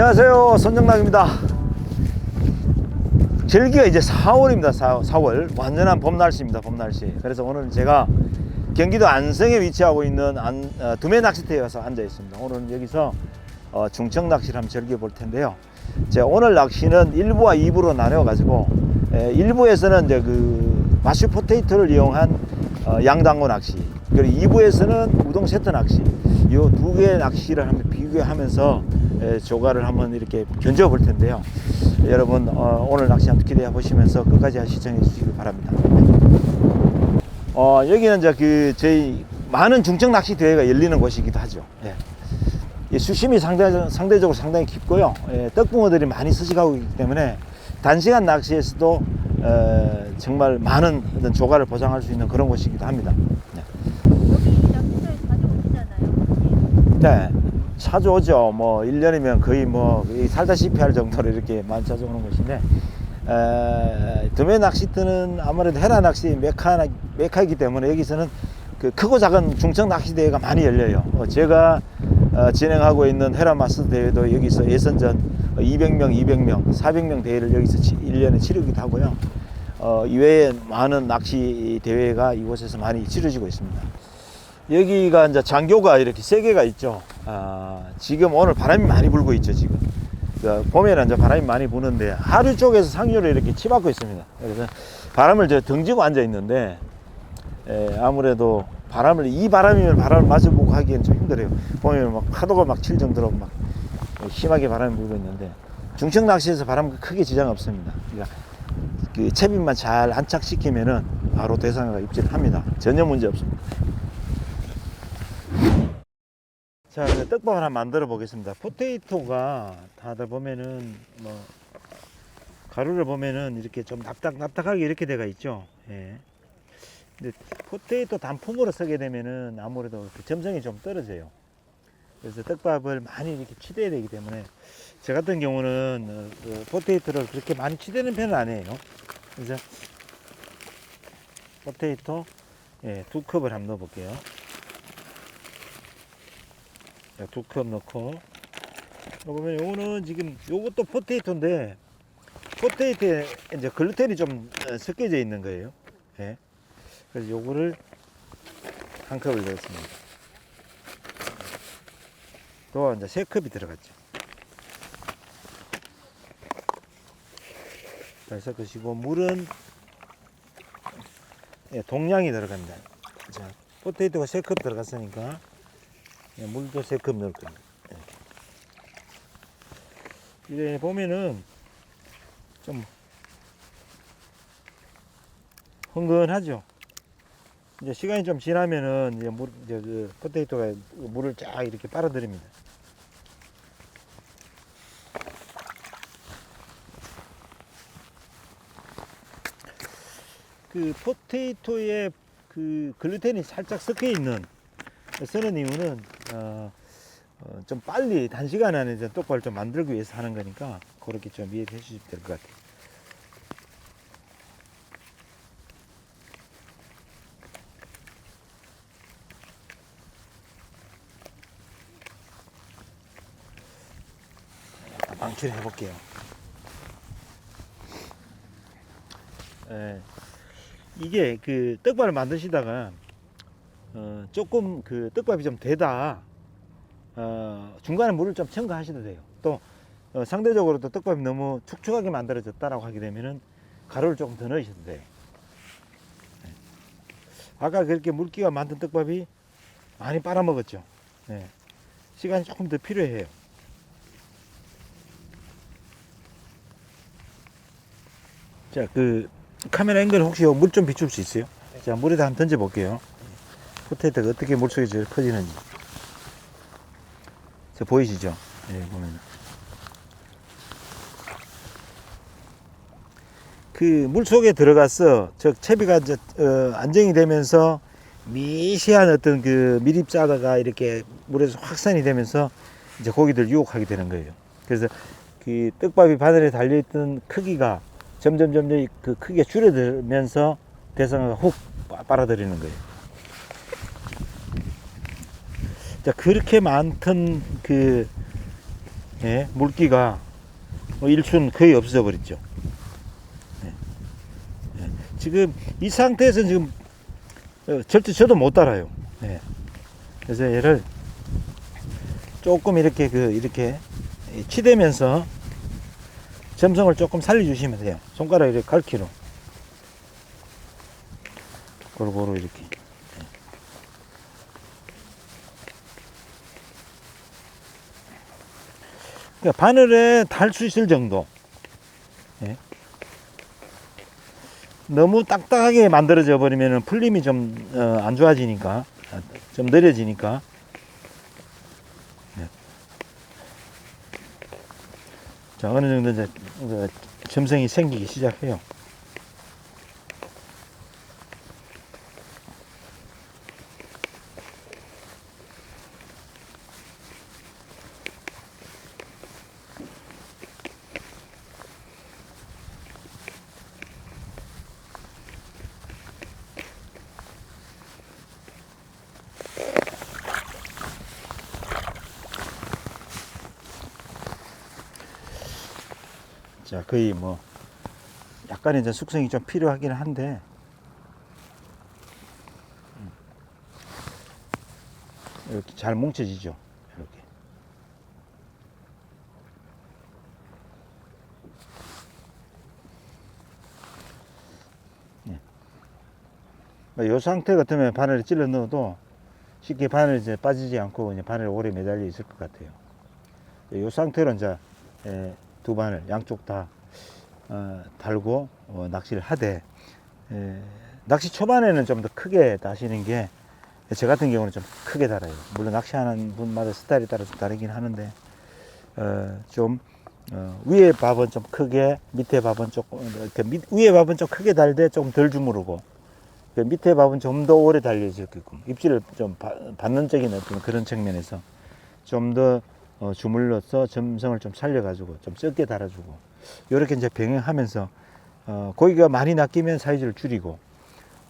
안녕하세요. 손정락입니다. 절기가 이제 4월입니다. 4, 4월. 완전한 봄 날씨입니다. 봄 날씨. 그래서 오늘 제가 경기도 안성에 위치하고 있는 안, 어, 두메 낚시터에 가서 앉아 있습니다. 오늘은 여기서 어, 중청 낚시를 한번 즐겨 볼 텐데요. 제가 오늘 낚시는 1부와 2부로 나눠 가지고 1부에서는 이제 그 마슈 포테이토를 이용한 어, 양당고 낚시 그리고 2부에서는 우동 세트 낚시 이 두 개의 낚시를 한번 비교하면서 에, 조가를 한번 이렇게 견져 볼 텐데요. 여러분 어, 오늘 낚시 한번 기대해 보시면서 끝까지 시청해 주시기 바랍니다. 어, 여기는 이제 그 저희 많은 중청 낚시 대회가 열리는 곳이기도 하죠. 예. 이 수심이 상대, 상대적으로 상당히 깊고요. 예, 떡붕어들이 많이 서식하고 있기 때문에 단시간 낚시에서도 어, 정말 많은 어떤 조가를 보장할 수 있는 그런 곳이기도 합니다. 네. 여기 낚시터에 자주 오시잖아요. 네. 자주 오죠. 뭐, 1년이면 거의 뭐, 살다시피 할 정도로 이렇게 많이 자주 오는 곳인데, 에, 드메 낚시터는 아무래도 헤라 낚시 메카, 메카이기 때문에 여기서는 그 크고 작은 중청 낚시 대회가 많이 열려요. 어, 제가 어, 진행하고 있는 헤라 마스 대회도 여기서 예선전 200명, 200명, 400명 대회를 여기서 1년에 치르기도 하고요. 어, 이외에 많은 낚시 대회가 이곳에서 많이 치러지고 있습니다. 여기가 이제 장교가 이렇게 세 개가 있죠. 아, 지금 오늘 바람이 많이 불고 있죠, 지금. 그 봄에는 이제 바람이 많이 부는데 하루 쪽에서 상류를 이렇게 치받고 있습니다. 그래서 바람을 저 등지고 앉아 있는데 에, 아무래도 바람을 이 바람이면 바람을 맞아보고 하기엔 좀 힘들어요. 보면 막 파도가 막 칠 정도로 막 심하게 바람이 불고 있는데 중청 낚시에서 바람 크게 지장 없습니다. 그러니까 그 채비만 잘 안착시키면은 바로 대상어가 입질을 합니다. 전혀 문제 없습니다. 자, 떡밥 하나 만들어 보겠습니다. 포테이토가 다들 보면은 뭐 가루를 보면은 이렇게 좀 납작 납작하게 이렇게 돼가 있죠. 예. 근데 포테이토 단품으로 쓰게 되면은 아무래도 그 점성이 좀 떨어져요. 그래서 떡밥을 많이 이렇게 치대야 되기 때문에 저 같은 경우는 어, 그 포테이토를 그렇게 많이 치대는 편은 아니에요. 그래서 포테이토 예, 두 컵을 한번 넣어 볼게요. 두 컵 넣고 보면 요거는 지금 요것도 포테이토인데 포테이토에 이제 글루텐이 좀 어, 섞여져 있는 거예요. 예. 그래서 요거를 한 컵을 넣었습니다. 또 이제 세 컵이 들어갔죠. 잘 섞으시고 물은 예, 동량이 들어갑니다. 자, 포테이토가 세 컵 들어갔으니까 예, 물도 세컵 넣을 겁니다. 예. 이래 보면은 좀 흥건하죠. 이제 시간이 좀 지나면은 이제 물, 이제 그 포테이토가 물을 쫙 이렇게 빨아들입니다. 그 포테이토에 그 글루텐이 살짝 섞여 있는 쓰는 이유는 어, 어, 좀 빨리 단시간 안에 이제 똑바로 좀 만들기 위해서 하는 거니까 그렇게 좀 이해해 주시면 될 것 같아요. 방치를 해볼게요. 예, 이게 그 떡밥을 만드시다가 어, 조금 그 떡밥이 좀 되다 어, 중간에 물을 좀 첨가하셔도 돼요. 또 어, 상대적으로 또 떡밥이 너무 축축하게 만들어졌다라고 하게 되면은 가루를 조금 더 넣으셔도 돼요. 예. 아까 그렇게 물기가 많던 떡밥이 많이 빨아먹었죠. 예. 시간이 조금 더 필요해요. 자, 그 카메라 앵글 혹시 물 좀 비출 수 있어요? 자, 물에다 한번 던져 볼게요. 포테이토가 어떻게 물속에 제일 커지는지. 저 보이시죠? 예, 보면. 그 물속에 들어가서 저 채비가 이제 어, 안정이 되면서 미시한 어떤 그 미립자다가 이렇게 물에서 확산이 되면서 이제 고기들 유혹하게 되는 거예요. 그래서 그 떡밥이 바늘에 달려있던 크기가 점점 점점 그 크기가 줄어들면서 대상어가 훅 빠- 빨아들이는 거예요. 자 그렇게 많던 그 예, 물기가 뭐 일순 거의 없어져 버렸죠. 예. 예. 지금 이 상태에서 지금 어, 절대 저도 못 따라요. 예. 그래서 얘를 조금 이렇게 그 이렇게 치대면서 점성을 조금 살려주시면 돼요. 손가락 이렇게 갈기로 골고루 이렇게. 그러니까 바늘에 달 수 있을 정도. 예. 너무 딱딱하게 만들어져 버리면 풀림이 좀안 좋아지니까 아, 좀 느려지니까. 예. 자 어느 정도 이제 그 점성이 생기기 시작해요. 자, 거의 뭐 약간의 이제 숙성이 좀 필요하긴 한데 음. 이렇게 잘 뭉쳐지죠. 이렇게. 이 네. 상태 같으면 바늘에 찔러 넣어도 쉽게 바늘이 이제 빠지지 않고 이제 바늘에 오래 매달려 있을 것 같아요. 이 상태로 이제 에, 두 바늘 양쪽 다 어, 달고 어, 낚시를 하되 에, 낚시 초반에는 좀 더 크게 다시는 게저 같은 경우는 좀 크게 달아요. 물론 낚시하는 분마다 스타일에 따라서 다르긴 하는데 어, 좀 어, 위에 밥은 좀 크게 밑에 밥은 조금 이렇게 밑, 위에 밥은 좀 크게 달되 조금 덜 주무르고 그 밑에 밥은 좀 더 오래 달려있게끔 입질을 좀 바, 받는 적인 어떤 그런 측면에서 좀더 어, 주물러서 점성을 좀 살려가지고 좀 적게 달아주고 이렇게 이제 병행하면서 어, 고기가 많이 낚이면 사이즈를 줄이고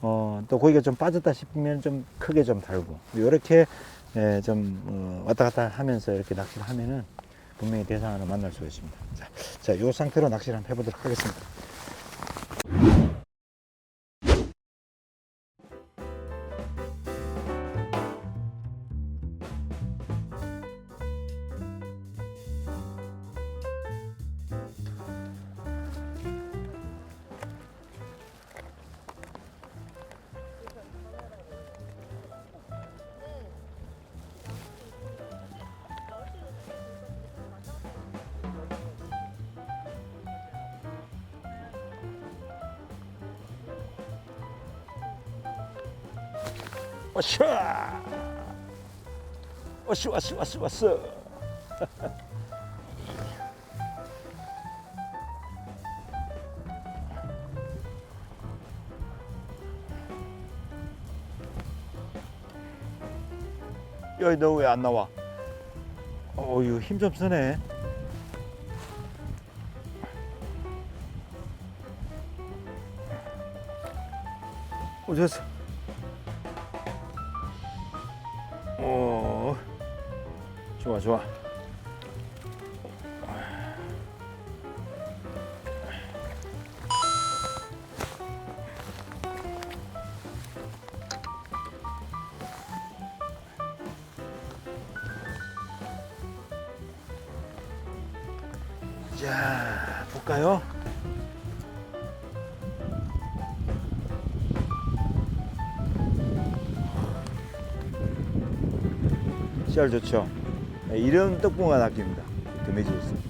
어, 또 고기가 좀 빠졌다 싶으면 좀 크게 좀 달고 이렇게 예, 좀 어, 왔다 갔다 하면서 이렇게 낚시를 하면은 분명히 대상을 만날 수가 있습니다. 자, 자, 이 상태로 낚시를 한번 해보도록 하겠습니다. 어샤! 어씨 왔어 왔어 왔어. 여기 너 왜 안 나와? 어, 이거 힘좀 쓰네. 어, 됐어. 어, 좋아, 좋아. 자, 볼까요? 씨알 좋죠? 네, 이런 떡붕어가 낚입니다. 금해지에서.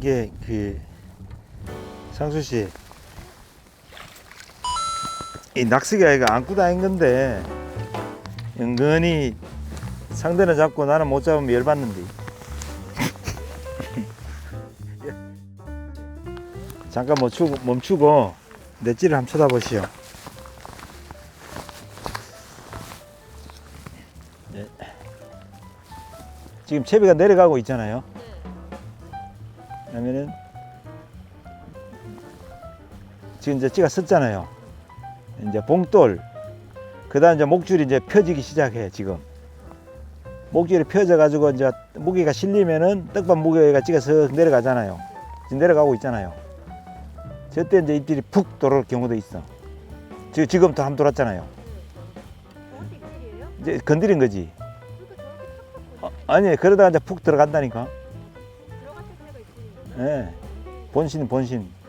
이게 그 상수 씨. 이 낚시가 이거 안고 다닌 건데 은근히 상대는 잡고 나는 못 잡으면 열받는데. 잠깐 멈추고 멈추고 넷찌를 한번 쳐다보시오. 네. 지금 채비가 내려가고 있잖아요. 그러면은 지금 이제 찌가 섰잖아요. 이제 봉돌 그다음 이제 목줄이 이제 펴지기 시작해 지금. 목줄이 펴져 가지고 이제 무게가 실리면은 떡밥 무게가 찌가 쓱 내려가잖아요. 지금 내려가고 있잖아요. 저때 이제 입질이 푹 돌아올 경우도 있어. 지금 지금도 한번 돌았잖아요. 이제 건드린 거지. 그러니까 어, 아니 그러다가 이제 푹 들어간다니까. 예. 본신 본신.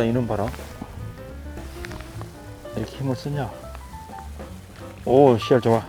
왔다 이놈 봐라. 이렇게 힘을 쓰냐? 오, 씨알 좋아.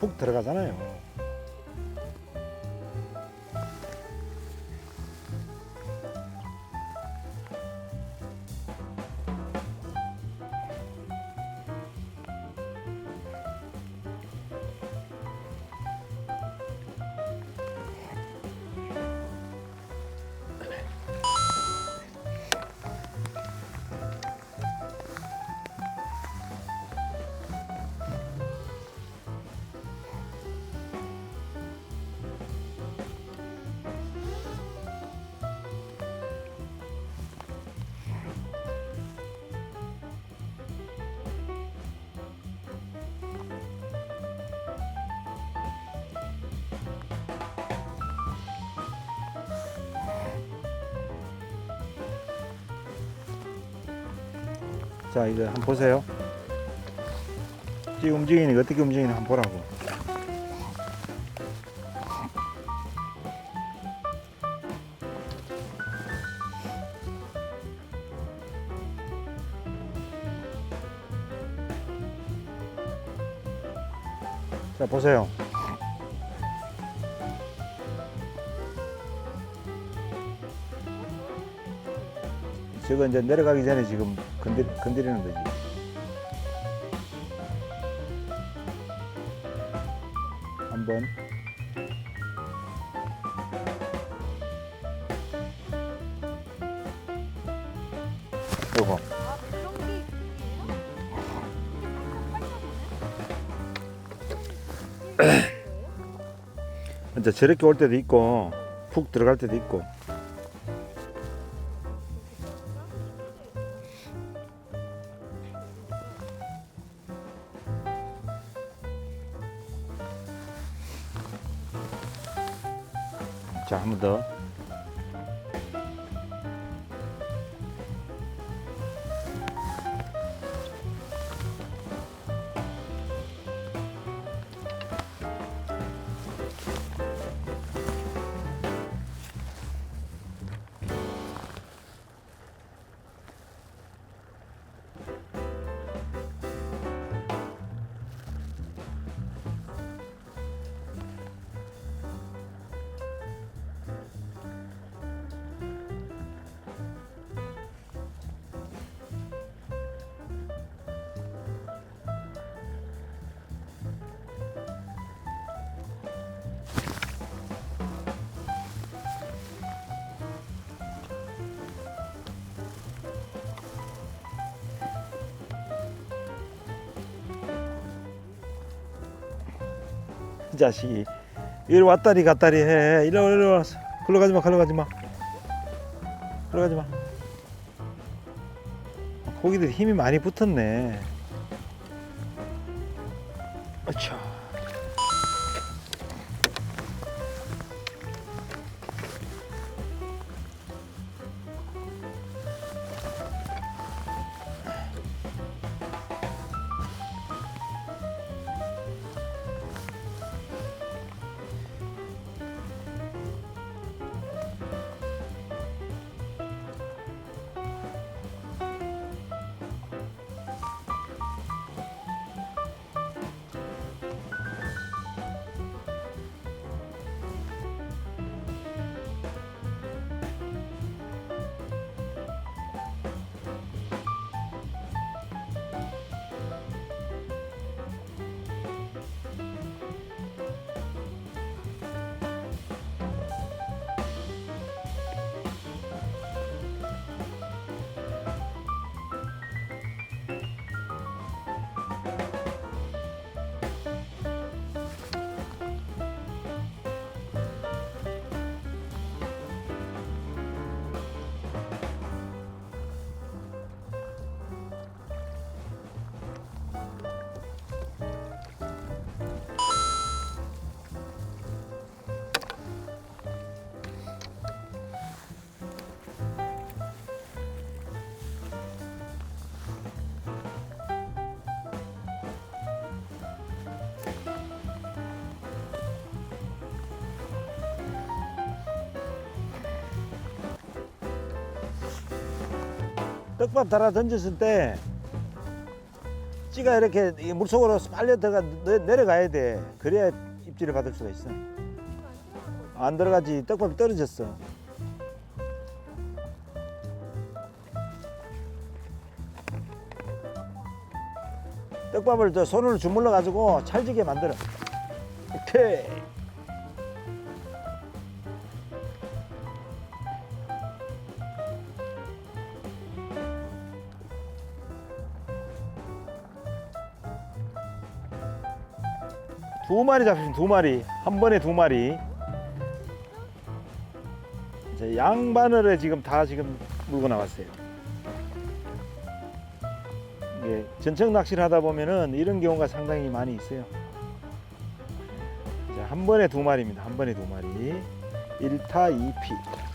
푹 들어가잖아요. 자 이거 한번 보세요. 지금 움직이니 어떻게 움직이나 한번 보라고. 자 보세요. 저거 이제 내려가기 전에 지금 건드, 건드리는 거지. 한 번 요거 아 그런 게 있군요. 이제 저렇게 올 때도 있고 푹 들어갈 때도 있고 자식이 이리 왔다리 갔다리 해. 이리 와 이리 와. 글로 가지 마 글로 가지 마. 글로 가지 마. 고기들 힘이 많이 붙었네 떡밥 달아 던졌을 때 찌가 이렇게 이 물속으로 빨려 들어가 내- 내려가야 돼. 그래야 입질을 받을 수가 있어. 안 들어가지 떡밥이 떨어졌어. 떡밥을 저 손으로 주물러 가지고 찰지게 만들어. 오케이 두 마리 잡히면 두 마리 한 번에 두 마리. 이제 양바늘에 지금 다 지금 물고 나왔어요. 이게 전청 낚시를 하다 보면은 이런 경우가 상당히 많이 있어요. 이제 한 번에 두 마리입니다. 한 번에 두 마리. 1타 2피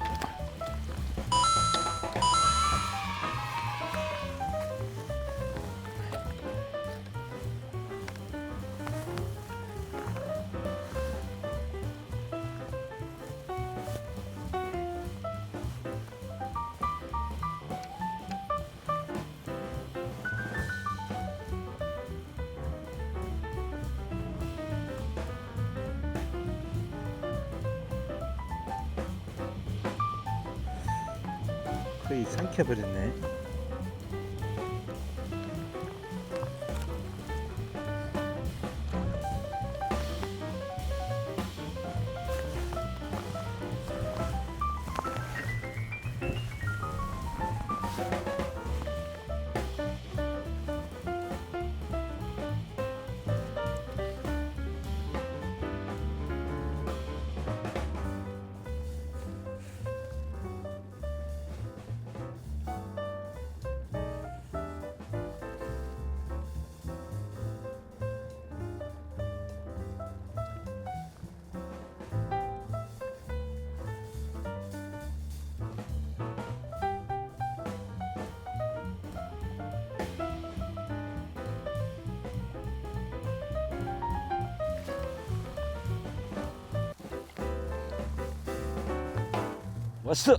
왔어.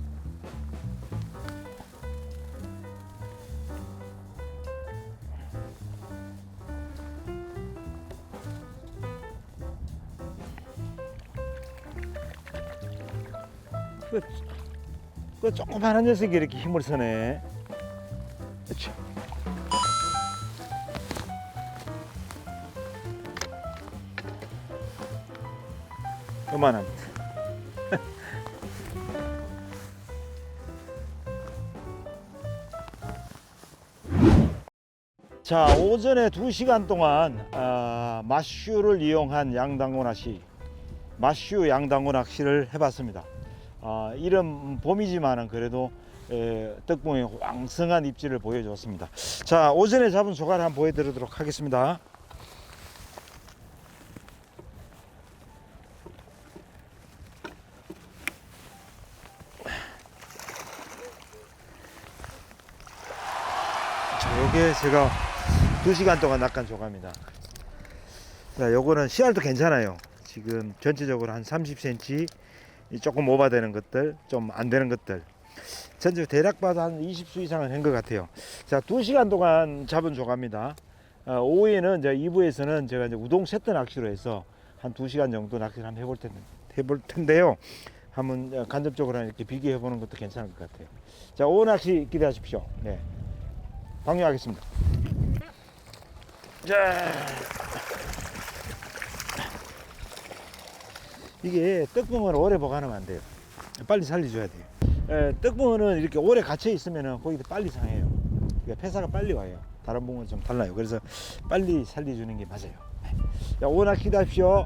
그, 그 조그만한 녀석이 이렇게 힘을 쓰네. 그렇죠. 요만합니다. 자 오전에 2시간 동안 아, 마슈를 이용한 양당고 낚시 마슈 양당고 낚시를 해봤습니다. 아, 이름 봄이지만은 그래도 에, 떡봉의 왕성한 입질을 보여줬습니다. 자 오전에 잡은 조과를 한번 보여드리도록 하겠습니다. 자, 요게 제가 2시간 동안 낚은 조과입니다. 자, 요거는 씨알도 괜찮아요. 지금 전체적으로 한 30cm 이 조금 오버되는 것들, 좀 안 되는 것들. 전체 대략 봐도 한 20수 이상은 한 것 같아요. 자, 2시간 동안 잡은 조과입니다. 어, 오후에는 이제 2부에서는 제가 이제 우동 세트 낚시로 해서 한 2시간 정도 낚시를 한번 해볼 텐데, 해볼 텐데요. 한번 어, 간접적으로 이렇게 비교해 보는 것도 괜찮을 것 같아요. 자, 오후 낚시 기대하십시오. 네. 방류하겠습니다. 자, 이게 떡붕어를 오래 보관하면 안 돼요. 빨리 살려줘야 돼요. 에, 떡붕어는 이렇게 오래 갇혀 있으면 거기도 빨리 상해요. 그러니까 폐사가 빨리 와요. 다른 붕어는 좀 달라요. 그래서 빨리 살려주는 게 맞아요. 자, 오늘 기대하십시오.